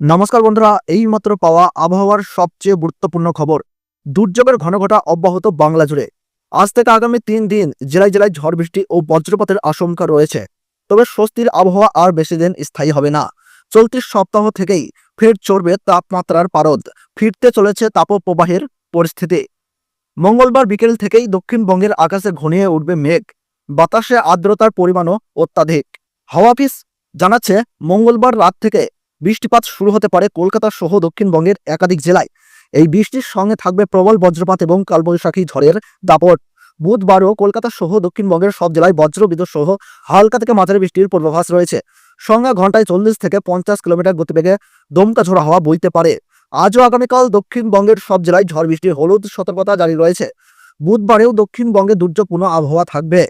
নমস্কার বন্ধুরা এই মাত্র পাওয়া আবহাওয়ার সবচেয়ে গুরুত্বপূর্ণ খবর। দুর্যোগের ঘনঘটা অব্যাহত বাংলা জুড়ে। আজ থেকে আগামী তিন দিন জেলায় জেলায় ঝড় বৃষ্টি ও বজ্রপাতের আশঙ্কা রয়েছে। তবে স্বস্তির আবহাওয়া আর বেশি দিন স্থায়ী হবে না। চলতি সপ্তাহ থেকেই ফের চড়বে তাপমাত্রার পারদ। ফিরতে চলেছে তাপপ্রবাহের পরিস্থিতি। মঙ্গলবার বিকেল থেকেই দক্ষিণবঙ্গের আকাশে ঘনিয়ে উঠবে মেঘ। বাতাসে আর্দ্রতার পরিমাণও অত্যাধিক। হাওয়াফিস জানাচ্ছে, মঙ্গলবার রাত থেকে বৃষ্টিপাত শুরু হতে পারে কলকাতা সহ দক্ষিণবঙ্গের একাধিক জেলায়। এই বৃষ্টির সঙ্গে থাকবে প্রবল বজ্রপাত এবং কালবৈশাখী ঝড়ের দাপট। বুধবারও কলকাতা সহ দক্ষিণবঙ্গের সব জেলায় বজ্র বিদ্যুৎ সহ হালকা থেকে মাঝারি বৃষ্টির পূর্বাভাস রয়েছে। সঙ্গে ঘন্টায় চল্লিশ থেকে পঞ্চাশ কিলোমিটার গতিবেগে দমকা ঝোড়া হাওয়া বইতে পারে। আজও আগামীকাল দক্ষিণবঙ্গের সব জেলায় ঝড় বৃষ্টির হলুদ সতর্কতা জারি রয়েছে। বুধবারেও দক্ষিণবঙ্গে দুর্যোগপূর্ণ আবহাওয়া থাকবে।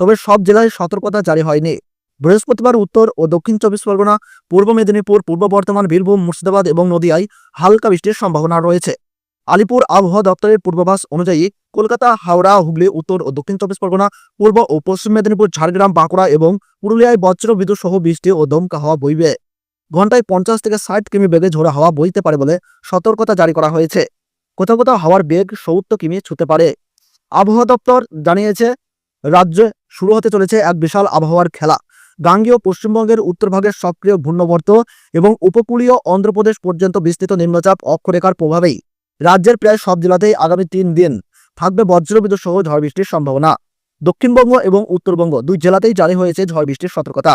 তবে সব জেলায় সতর্কতা জারি হয়নি। বৃহস্পতিবার উত্তর ও দক্ষিণ চব্বিশ পরগনা, পূর্ব মেদিনীপুর, পূর্ব বর্ধমান, বীরভূম, মুর্শিদাবাদ এবং নদিয়ায় হালকা বৃষ্টির সম্ভাবনা রয়েছে। আলিপুর আবহাওয়া দপ্তরের পূর্বাভাস অনুযায়ী কলকাতা, হাওড়া, হুগলি, উত্তর ও দক্ষিণ চব্বিশ পরগনা, পূর্ব ও পশ্চিম মেদিনীপুর, ঝাড়গ্রাম, বাঁকুড়া এবং পুরুলিয়ায় বজ্র বিদ্যুৎ সহ বৃষ্টি ও দমকা হাওয়া বইবে। ঘন্টায় পঞ্চাশ থেকে ষাট কিমি বেগে ঝোড়া হাওয়া বইতে পারে বলে সতর্কতা জারি করা হয়েছে। কোথাও কোথাও হাওয়ার বেগ সত্তর কিমি ছুতে পারে। আবহাওয়া দপ্তর জানিয়েছে, রাজ্যে শুরু হতে চলেছে এক বিশাল আবহাওয়ার খেলা। গাঙ্গীয় পশ্চিমবঙ্গের উত্তরভাগের সক্রিয় ঘূর্ণবর্ত এবং উপকূলীয় অন্ধ্রপ্রদেশ পর্যন্ত বিস্তৃত নিম্নচাপ অক্ষরেখার প্রভাবেই। রাজ্যের প্রায় সব জেলাতেই আগামী তিন দিন থাকবে বজ্রবিদ্যুৎ সহ ঝড় বৃষ্টির সম্ভাবনা। দক্ষিণবঙ্গ এবং উত্তরবঙ্গ দুই জেলাতেই জারি হয়েছে ঝড় বৃষ্টির সতর্কতা।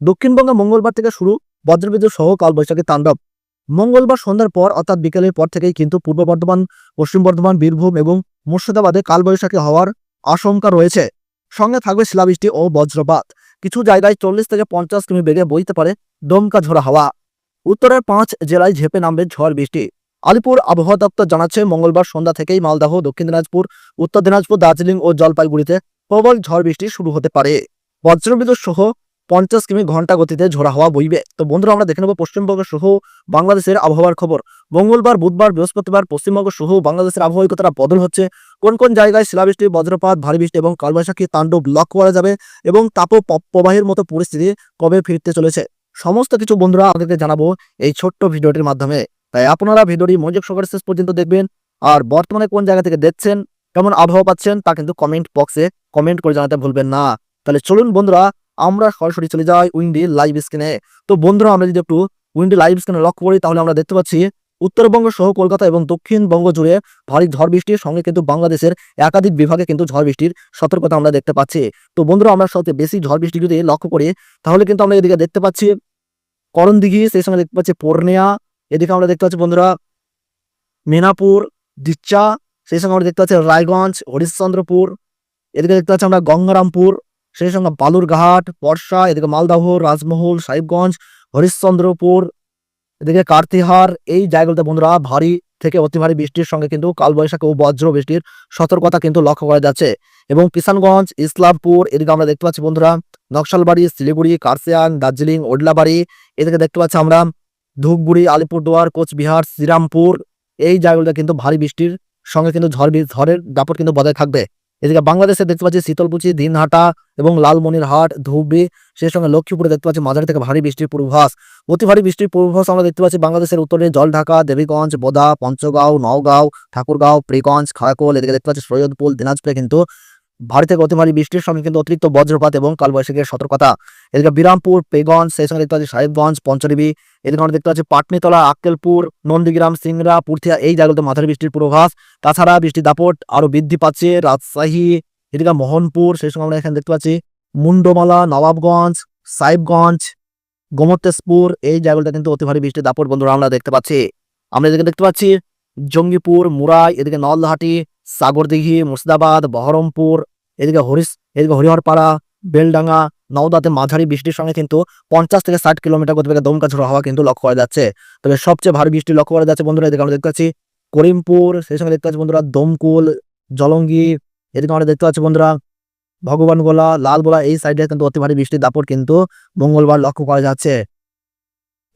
দক্ষিণবঙ্গে মঙ্গলবার থেকে শুরু বজ্রবিদ্যুৎ সহ কালবৈশাখী তাণ্ডব। মঙ্গলবার সন্ধ্যার পর অর্থাৎ বিকেলের পর থেকেই কিন্তু পূর্ব বর্ধমান, পশ্চিম বর্ধমান, বীরভূম এবং মুর্শিদাবাদে কালবৈশাখী হওয়ার আশঙ্কা রয়েছে। সঙ্গে থাকবে শিলাবৃষ্টি ও বজ্রপাত। কিছু জায়গায় চল্লিশ থেকে পঞ্চাশ কিমি বেগে বইতে পারে দমকা ঝোড়া হাওয়া। উত্তরের পাঁচ জেলায় ঝেপে নামবে ঝড় বৃষ্টি। আলিপুর আবহাওয়া দপ্তর জানাচ্ছে, মঙ্গলবার সন্ধ্যা থেকেই মালদহ, দক্ষিণ দিনাজপুর, উত্তর দিনাজপুর, দার্জিলিং ও জলপাইগুড়িতে প্রবল ঝড় বৃষ্টি শুরু হতে পারে। বজ্রবিদ্যুৎ সহ পঞ্চাশ কিমি ঘণ্টা গতিতে ঝোড়া হওয়া বইবে। তো বন্ধুরা, আমরা দেখে নেব পশ্চিমবঙ্গ সহ বাংলাদেশের আবহাওয়ার খবর। মঙ্গলবার, বুধবার, বৃহস্পতিবার পশ্চিমবঙ্গ সহ বাংলাদেশের আবহাওয়া বদল হচ্ছে। কোন কোন জায়গায় শিলাবৃষ্টি, বজ্রপাত, ভারী বৃষ্টি এবং কালবৈশাখী তাণ্ডব লক্ষ্য করা যাবে এবং তাপ প্রবাহের মতো পরিস্থিতি কবে ফিরতে চলেছে? সমস্ত কিছু বন্ধুরা আমাদেরকে জানাব এই ছোট্ট ভিডিওটির মাধ্যমে। তাই আপনারা ভিডিওটি মনোযোগ সহকারে শেষ পর্যন্ত দেখবেন। আর বর্তমানে কোন জায়গা থেকে দেখছেন, কেমন আবহাওয়া পাচ্ছেন তা কিন্তু কমেন্ট বক্সে কমেন্ট করে জানাতে ভুলবেন না। তাহলে চলুন বন্ধুরা আমরা সরাসরি চলে যাই উইন্ডি লাইভ স্ক্রিনে। তো বন্ধুরা, আমরা যদি একটু উইন্ডি লাইভ স্ক্রিনে লক্ষ্য করি, তাহলে আমরা দেখতে পাচ্ছি উত্তরবঙ্গ সহ কলকাতা এবং দক্ষিণবঙ্গ জুড়ে ভারী ঝড় বৃষ্টির সঙ্গে কিন্তু বাংলাদেশের একাধিক বিভাগে কিন্তু ঝড় বৃষ্টির সতর্কতা আমরা দেখতে পাচ্ছি। তো বন্ধুরা, আমরা সবচেয়ে বেশি ঝড় বৃষ্টি যদি লক্ষ্য করি, তাহলে কিন্তু আমরা এদিকে দেখতে পাচ্ছি করণদিঘি, সেই সঙ্গে দেখতে পাচ্ছি পূর্ণিয়া, এদিকে আমরা দেখতে পাচ্ছি বন্ধুরা মেনাপুর ডিচ্চা সেই সঙ্গে আমরা দেখতে পাচ্ছি রায়গঞ্জ, হরিশ্চন্দ্রপুর, এদিকে দেখতে পাচ্ছি আমরা গঙ্গারামপুর সেই সঙ্গে বালুরঘাট, বর্ষা, এদিকে মালদাহ রাজমহল, সাহেবগঞ্জ, হরিশ্চন্দ্রপুর, এদিকে কার্তিহার, এই জায়গাগুলোতে বন্ধুরা ভারী থেকে অতি ভারী বৃষ্টির সঙ্গে কিন্তু কালবৈশাখী ও বজ্র বৃষ্টির সতর্কতা কিন্তু লক্ষ্য করা যাচ্ছে। এবং কিষানগঞ্জ, ইসলামপুর, এদিকে আমরা দেখতে পাচ্ছি বন্ধুরা নকশালবাড়ি, শিলিগুড়ি, কার্সিয়াং, দার্জিলিং, ওডলাবাড়ি, এদিকে দেখতে পাচ্ছি আমরা ধূপগুড়ি, আলিপুরদুয়ার, কোচবিহার, শ্রীরামপুর, এই জায়গাগুলোতে কিন্তু ভারী বৃষ্টির সঙ্গে কিন্তু ঝড় ঝড়ের দাপট কিন্তু বজায় থাকবে। এদিকে বাংলাদেশে দেখতে পাচ্ছি শীতলপুচি দিনহাটা এবং লালমনিরহাট, ধুবড়ি, সেই সঙ্গে লক্ষ্মীপুরে দেখতে পাচ্ছি মাঝারি থেকে ভারী বৃষ্টির পূর্বাভাস। অতি ভারী বৃষ্টির পূর্বাভাস আমরা দেখতে পাচ্ছি বাংলাদেশের উত্তরে জল ঢাকা দেবীগঞ্জ, বোদা, পঞ্চগাঁও, নওগাঁও, ঠাকুরগাঁও, প্রিগঞ্জ, খায়কোল, এদিকে দেখতে পাচ্ছি সৈয়দপুর, দিনাজপুরে কিন্তু ভারী থেকে বৃষ্টির সঙ্গে কিন্তু অতিরিক্ত বজ্রপাত এবং কালবৈশাখীর সতর্কতা। এদিকে বিরামপুর পেগঞ্জ সেই সঙ্গে দেখতে পাচ্ছি সাহেবগঞ্জ পঞ্চদেবী এদিকে আমরা দেখতে পাচ্ছি পাটনিতলা, আক্কেলপুর, নন্দীগ্রাম, সিংড়া পুরথিয়া এই জায়গাগুলোতে মাথার বৃষ্টির পূর্বাভাস। তাছাড়া বৃষ্টির দাপট আরও বৃদ্ধি পাচ্ছে রাজশাহী, এদিকে মোহনপুর, সেই সঙ্গে আমরা এখানে দেখতে পাচ্ছি মুন্ডমালা, নবাবগঞ্জ, সাহেবগঞ্জ গোমতেশপুর এই জায়গাগুলোতে কিন্তু অতি ভারী বৃষ্টির দাপট বন্ধুরা আমরা দেখতে পাচ্ছি। আমরা এদিকে দেখতে পাচ্ছি জঙ্গিপুর, মুরাই, এদিকে নলহাটি, সাগরদিঘি, মুর্শিদাবাদ, বহরমপুর এদিকে হরিশ, এদিকে হরিহরপাড়া, বেলডাঙ্গা, নওদাতে মাঝারি বৃষ্টির সঙ্গে কিন্তু পঞ্চাশ থেকে ষাট কিলোমিটার গতিবেগে দমকা ঝোড়ো হাওয়া কিন্তু লক্ষ্য করা যাচ্ছে। তবে সবচেয়ে ভারী বৃষ্টি লক্ষ্য করা যাচ্ছে বন্ধুরা, এদিকে আমরা দেখতে পাচ্ছি করিমপুর, সেই সঙ্গে দেখতে পাচ্ছি বন্ধুরা দমকুল, জলঙ্গি, এদিকে আমরা দেখতে পাচ্ছি বন্ধুরা ভগবানগোলা, লালগোলা, এই সাইডে কিন্তু অতি ভারী বৃষ্টির দাপট কিন্তু মঙ্গলবার লক্ষ্য করা যাচ্ছে।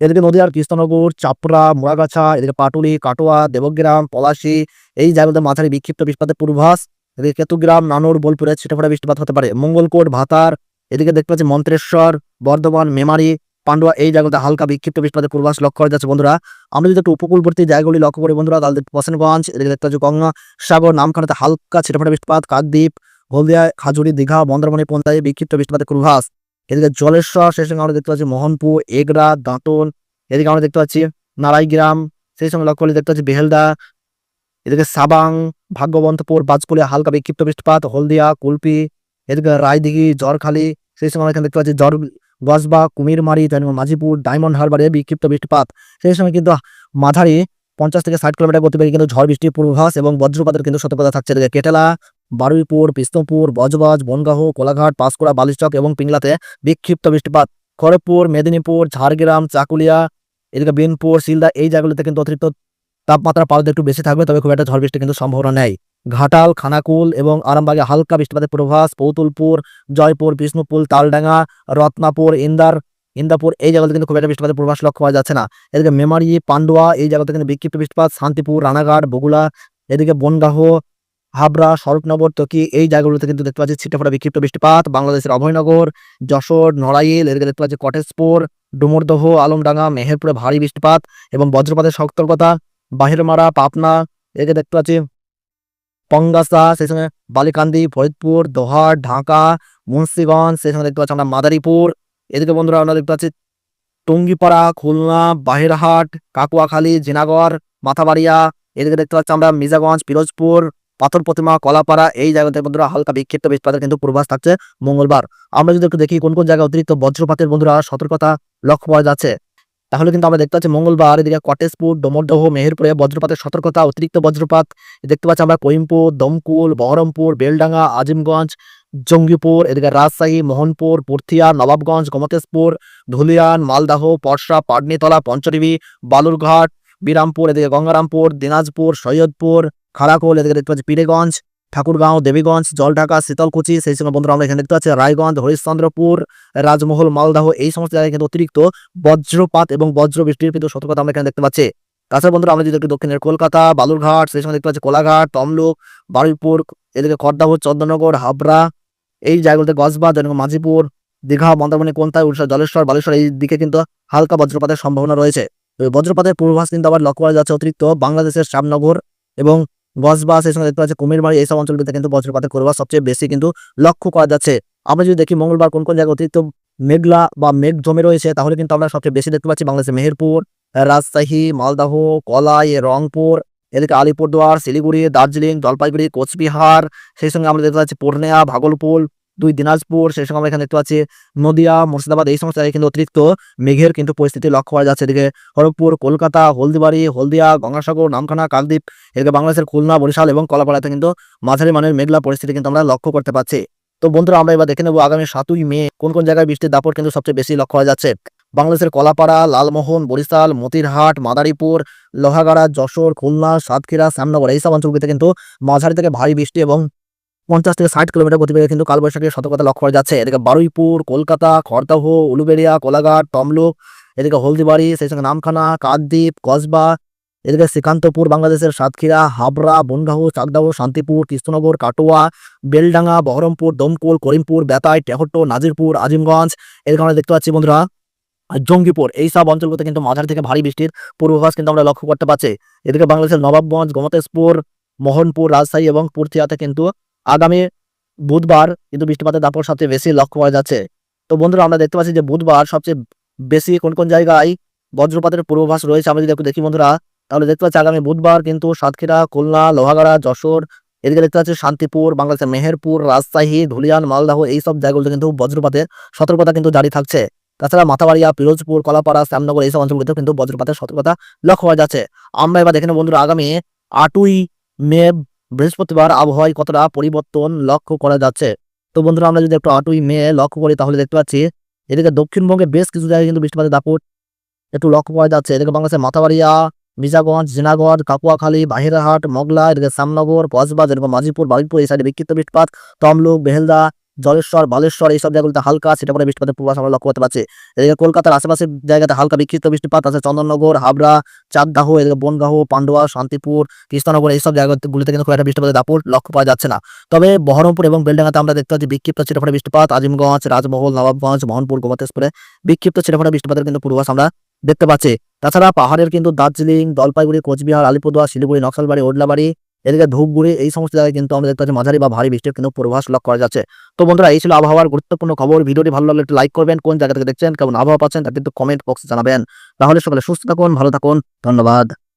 এদিকে নদীয়ার কৃষ্ণনগর, চাপড়া, মোড়াগাছা, এদিকে পাটুলি, কাটোয়া, দেবগ্রাম, পলাশী, এই জায়গাগুলোতে মাঝারি বিক্ষিপ্ত বৃষ্টিপাতের পূর্বাভাস। এদিকে কেতুগ্রাম নানুর, বোলপুরে ছিটেফোঁটা বৃষ্টিপাত হতে পারে। মঙ্গলকোট, ভাতার, এদিকে দেখতে পাচ্ছি মন্ত্রেশ্বর বর্ধমান, মেমারি, পান্ডুয়া এই জায়গাতে হালকা বিক্ষিপ্ত বৃষ্টিপাতের পূর্বাস লক্ষ্য করা যাচ্ছে। বন্ধুরা, আমরা যদি একটু উপকূলবর্তী জায়গাগুলি লক্ষ্য করি বন্ধুরা, তাহলে হোসেনগঞ্জ এদিকে দেখতে পাচ্ছি গঙ্গা সাগর, নামখানাতে হালকা ছিটেফাটা বৃষ্টিপাত, কাকদ্বীপ, হলদিয়া, খাজুরি, দীঘা মন্দারমণি পন্থায় বিক্ষিপ্ত বৃষ্টিপাতের পূর্বাস এদিকে জলেশ্বর, সেই সঙ্গে আমরা দেখতে পাচ্ছি মোহনপুর, এগরা, দাঁতন, এদিকে আমরা দেখতে পাচ্ছি নারাইগ্রাম সেই সঙ্গে লক্ষ্য করলে দেখতে পাচ্ছি বেহেলদা এদিকে সাবাং, ভাগ্যবন্তপুর বাজকুলিয়া হালকা বিক্ষিপ্ত বৃষ্টিপাত, হলদিয়া, কুলপি, এদিকে রায়দিঘি জ্বরখালি সেই সময় এখানে দেখতে পাচ্ছি জ্বর গসবা কুমিরমারি মাঝিপুর, ডায়মন্ড হারবারে বিক্ষিপ্ত বৃষ্টিপাত। সেই সময় কিন্তু মাঝারি পঞ্চাশ থেকে ষাট কিলোমিটার গতিবেগে কিন্তু ঝড় বৃষ্টির পূর্বাভাস এবং বজ্রপাতের কিন্তু সতর্কতা থাকছে। এদিকে কেটেলা, বারুইপুর, বিষ্ণুপুর, বজবাজ বনগাহ কোলাঘাট, পাঁশকুড়া, বালিচক এবং পিংলাতে বিক্ষিপ্ত বৃষ্টিপাত। খড়গপুর, মেদিনীপুর, ঝাড়গ্রাম, চাকুলিয়া, এদিকে বিনপুর, শিলদা, এই জায়গাগুলোতে কিন্তু অতিরিক্ত তাপমাত্রা পাওয়া একটু বেশি থাকবে, তবে খুব একটা ঝড় বৃষ্টি কিন্তু সম্ভাবনা নেই। ঘাটাল, খানাকুল এবং আরামবাগে হালকা বৃষ্টিপাতের পূর্বাভাস, পৌতুলপুর, জয়পুর, বিষ্ণুপুর, তালডাঙ্গা, রত্নাপুর, ইন্দার, ইন্দাপুর, এই জায়গাতে কিন্তু খুব একটা বৃষ্টিপাতের পূর্বাভাস লক্ষ্য করা যাচ্ছে না। এদিকে মেমারি, পান্ডুয়া, এই জায়গাতে কিন্তু বিক্ষিপ্ত বৃষ্টিপাত, শান্তিপুর, রানাঘাট বগুলা এদিকে বনগাহ হাবড়া, স্বরূপনগর, তকি, এই জায়গাগুলোতে কিন্তু দেখতে পাচ্ছি ছিটেফোঁটা বিক্ষিপ্ত বৃষ্টিপাত, বাংলাদেশের অভয়নগর, যশোর, নড়াইল, এদিকে দেখতে পাচ্ছি কটেশপুর ডুমুরদহ, আলমডাঙ্গা, মেহেরপুরে ভারী বৃষ্টিপাত এবং বজ্রপাতের সতর্কতা। বাহিরমারা, পাবনা এদিকে দেখতে পাচ্ছি। পঙ্গাসা, সেই সঙ্গে বালিকান্দি, ফরিদপুর, দোহার, ঢাকা, মুন্সিগঞ্জ, সেই সঙ্গে দেখতে পাচ্ছি আমরা মাদারীপুর। এদিকে বন্ধুরা আমরা দেখতে পাচ্ছি টঙ্গিপাড়া, খুলনা, বাহিরহাট, কাকুয়াখালী, জিনাগড়, মাথাবাড়িয়া। এদিকে দেখতে পাচ্ছি আমরা মির্জাগঞ্জ, পিরোজপুর, পাথর প্রতিমা, কলাপাড়া। এই জায়গাতে বন্ধুরা হালকা বিক্ষিপ্ত বৃষ্টিপাতের কিন্তু পূর্বাভাস থাকছে মঙ্গলবার। আমরা যদি একটু দেখি কোন কোন জায়গায় অতিরিক্ত বজ্রপাতের বন্ধুরা সতর্কতা লক্ষ্য পাওয়া যাচ্ছে। তাহলে কিন্তু আমরা দেখতে পাচ্ছি মঙ্গলবার এদিকে কটেজপুর ডোমরদহ, মেহেরপুরে বজ্রপাতের সতর্কতা, অতিরিক্ত বজ্রপাত। দেখতে পাচ্ছি আমরা করিমপুর দমকুল, বহরমপুর, বেলডাঙ্গা, আজিমগঞ্জ, জঙ্গিপুর, এদিকে রাজশাহী, মোহনপুর, পুর্থিয়া, নবাবগঞ্জ গমতেশপুর ধুলিয়ান, মালদাহ পরশা পাটনিতলা, পঞ্চরিবি, বালুরঘাট, বিরামপুর, এদিকে গঙ্গারামপুর, দিনাজপুর, সৈয়দপুর খারাকোল এদিকে দেখতে পাচ্ছি পীরেগঞ্জ ঠাকুরগাঁও, দেবীগঞ্জ, জলঢাকা, শীতলকুচি, সেই সঙ্গে বন্ধুরা আমরা এখানে দেখতে পাচ্ছি রায়গঞ্জ, হরিশ্চন্দ্রপুর, রাজমহল, মালদাহ, এই সমস্ত জায়গায় কিন্তু অতিরিক্ত বজ্রপাত এবং বজ্র বৃষ্টির কিন্তু সতর্কতা আমরা এখানে দেখতে পাচ্ছি। তাছাড়া বন্ধুরা আমরা যদি একটু দক্ষিণের কলকাতা, বালুরঘাট, সেই সময় দেখতে পাচ্ছি কোলাঘাট, তমলুক, বারুইপুর, এদিকে খড়দাহ চন্দ্রনগর হাবড়া, এই জায়গাগুলোতে গজবা জনগণ মাঝিপুর, দীঘা, মন্দারমণি কোনতায় উড়িষ্যা, জলেশ্বর, বালেশ্বর, এই দিকে কিন্তু হালকা বজ্রপাতের সম্ভাবনা রয়েছে। বজ্রপাতের পূর্বাভাস কিন্তু আবার লক্ষ্য করা যাচ্ছে অতিরিক্ত বাংলাদেশের শ্যামনগর এবং গজবা এই সঙ্গে দেখতে পাচ্ছি কুমিরমারি এইসব অঞ্চলগুলিতে কিন্তু বজ্রপাতের করবার সবচেয়ে বেশি কিন্তু লক্ষ্য করা যাচ্ছে। আমরা যদি দেখি মঙ্গলবার কোন কোন জায়গায় অতিরিক্ত মেঘলা বা মেঘ জমে রয়েছে, তাহলে কিন্তু আমরা সবচেয়ে বেশি দেখতে পাচ্ছি বাংলাদেশের মেহেরপুর, রাজশাহী, মালদাহ, কলাই, রংপুর, এদিকে আলিপুরদুয়ার, শিলিগুড়ি, দার্জিলিং, জলপাইগুড়ি, কোচবিহার, সেই সঙ্গে আমরা দেখতে পাচ্ছি পূর্ণিয়া, ভাগলপুর দুই দিনাজপুর, সেই সঙ্গে আমরা এখানে দেখতে পাচ্ছি নদিয়া, মুর্শিদাবাদ, এই সমস্ত জায়গায় কিন্তু অতিরিক্ত মেঘের কিন্তু পরিস্থিতি লক্ষ্য করা যাচ্ছে। এদিকে খড়গপুর কলকাতা, হলদিবাড়ি, হলদিয়া, গঙ্গাসাগর, নামখানা কালদ্বীপ এদিকে বাংলাদেশের খুলনা, বরিশাল এবং কলাপাড়াতে কিন্তু মাঝারি মানের মেঘলা পরিস্থিতি কিন্তু আমরা লক্ষ্য করতে পারছি তো বন্ধুরা, আমরা এবার দেখে নেব আগামী সাতই মে কোন কোন জায়গায় বৃষ্টির দাপট কিন্তু সবচেয়ে বেশি লক্ষ্য করা যাচ্ছে। বাংলাদেশের কলাপাড়া, লালমোহন, বরিশাল, মতিরহাট, মাদারীপুর, লোহাগাড়া, যশোর, খুলনা, সাতক্ষীরা, শ্যামনগর, এইসব অঞ্চলগুলিতে কিন্তু মাঝারি থেকে ভারী বৃষ্টি এবং পঞ্চাশ থেকে ষাট কিলোমিটার গতিবেগে কিন্তু কালবৈশাখীর সতর্কতা লক্ষ্য করা যাচ্ছে। এদিকে বারুইপুর, কলকাতা, খড়দাহ, উলুবেড়িয়া, কোলাঘাট, তমলুক, এদিকে হলদিবাড়ি, সেই সঙ্গে নামখানা, কাকদ্বীপ, কসবা, এদিকে শ্রীকান্তপুর, বাংলাদেশের সাতক্ষীরা, হাবড়া বনগাহ চাকদাহ, শান্তিপুর, কৃষ্ণনগর, কাটোয়া, বেলডাঙ্গা, বহরমপুর, দমকল, করিমপুর, বেতাই টেহট্ট নাজিরপুর, আজিমগঞ্জ এদিকে আমরা দেখতে পাচ্ছি বন্ধুরা। জঙ্গিপুর, এই সব অঞ্চলগুলোতে কিন্তু মাঝারি থেকে ভারী বৃষ্টির পূর্বাভাস কিন্তু আমরা লক্ষ্য করতে পারছি এদিকে বাংলাদেশের নবাবগঞ্জ গমতেশপুর মোহনপুর, রাজশাহী এবং পুরথিয়াতে কিন্তু আগামী বুধবার, কিন্তু বৃষ্টিপাতের দাপট সবচেয়ে বেশি লক্ষ্য করা যাচ্ছে। তো বন্ধুরা, আমরা দেখতে পাচ্ছি যে বুধবার সবচেয়ে বেশি কোন কোন জায়গায় বজ্রপাতের পূর্বাভাস রয়েছে, আমরা যদি একটু দেখি বন্ধুরা, তাহলে দেখতে পাচ্ছি আগামী বুধবার কিন্তু সাতক্ষীরা, খুলনা, লোহাগাড়া, যশোর, এদিকে দেখতে পাচ্ছি শান্তিপুর, বাংলাদেশের মেহেরপুর, রাজশাহী, ধুলিয়ান, মালদাহ এই সব জায়গাগুলোতে কিন্তু বজ্রপাতের সতর্কতা কিন্তু জারি থাকছে। তাছাড়া মাথাবাড়িয়া, পিরোজপুর, কলাপাড়া, শ্যামনগর এইসব অঞ্চলগুলিতেও কিন্তু বজ্রপাতের সতর্কতা লক্ষ্য করা যাচ্ছে। আমরা এবার দেখে বন্ধুরা, আগামী আটই মে বৃহস্পতিবার আবহাওয়ায় কতটা পরিবর্তন লক্ষ্য করা যাচ্ছে? তো বন্ধুরা, আমরা যদি একটু আটই মে লক্ষ্য করি, তাহলে দেখতে পাচ্ছি এদিকে দক্ষিণবঙ্গে বেশ কিছু জায়গায় কিন্তু বৃষ্টিপাতের দাপট একটু লক্ষ্য করা যাচ্ছে। এদিকে বাংলাদেশের মাথাবাড়িয়া, মির্জাগঞ্জ জিনাগঞ্জ কাকুয়াখালী, বাহিরাহাট, মগলা, এদিকে শ্যামনগর কসবাজ এরকম মাজিপুর, বারুইপুর এই সাইডে বিক্ষিপ্ত বৃষ্টিপাত, তমলুক, বেহেলদা জলেশ্বর, বালেশ্বর, এইসব জায়গাগুলোতে হালকা সেটা পরে বৃষ্টিপাতের পূর্বাভাস আমরা লক্ষ্য করতে পারছি। এদিকে কলকাতার আশেপাশের জায়গাতে হালকা বিক্ষিপ্ত বৃষ্টিপাত আছে, চন্দননগর, হাবড়া চাকদাহ এদিকে বনগাহ পান্ডুয়া, শান্তিপুর, কৃষ্ণনগর, এইসব জায়গাগুলিতে কিন্তু খুব একটা বৃষ্টিপাতের দাপট লক্ষ্য পাওয়া যাচ্ছে না। তবে বহরমপুর এবং বেলডাঙ্গাতে আমরা দেখতে পাচ্ছি বিক্ষিপ্ত ছিটেফোঁটা বৃষ্টিপাত, আজিমগঞ্জ, রাজমহল, নবাবগঞ্জ, মোহনপুর গোমতেশপুরে বিক্ষিপ্ত ছিটেফোঁটা বৃষ্টিপাতের কিন্তু পূর্বাভাস আমরা দেখতে পাচ্ছি। তাছাড়া পাহাড়ের কিন্তু দার্জিলিং, জলপাইগুড়ি, কোচবিহার, আলিপুরদুয়ার, শিলিগুড়ি, নকশালবাড়ি, ওডলাবাড়ি এদিকে ধূপগুড়ি এই সমস্ত জায়গায় কিন্তু আমরা দেখতে পাচ্ছি মাঝারি বা ভারী বৃষ্টির কিন্তু পূর্বাভাস লক্ষ্য করা যাচ্ছে। তো বন্ধুরা, এই ছিল আবহাওয়ার গুরুত্বপূর্ণ খবর। ভিডিওটি ভালো লাগলে একটু লাইক করবেন। কোন জায়গা থেকে দেখছেন, কেমন আবহাওয়া পাচ্ছেন, তা কিন্তু কমেন্ট বক্সে জানাবেন। তাহলে সকালে সুস্থ থাকুন, ভালো থাকুন। ধন্যবাদ।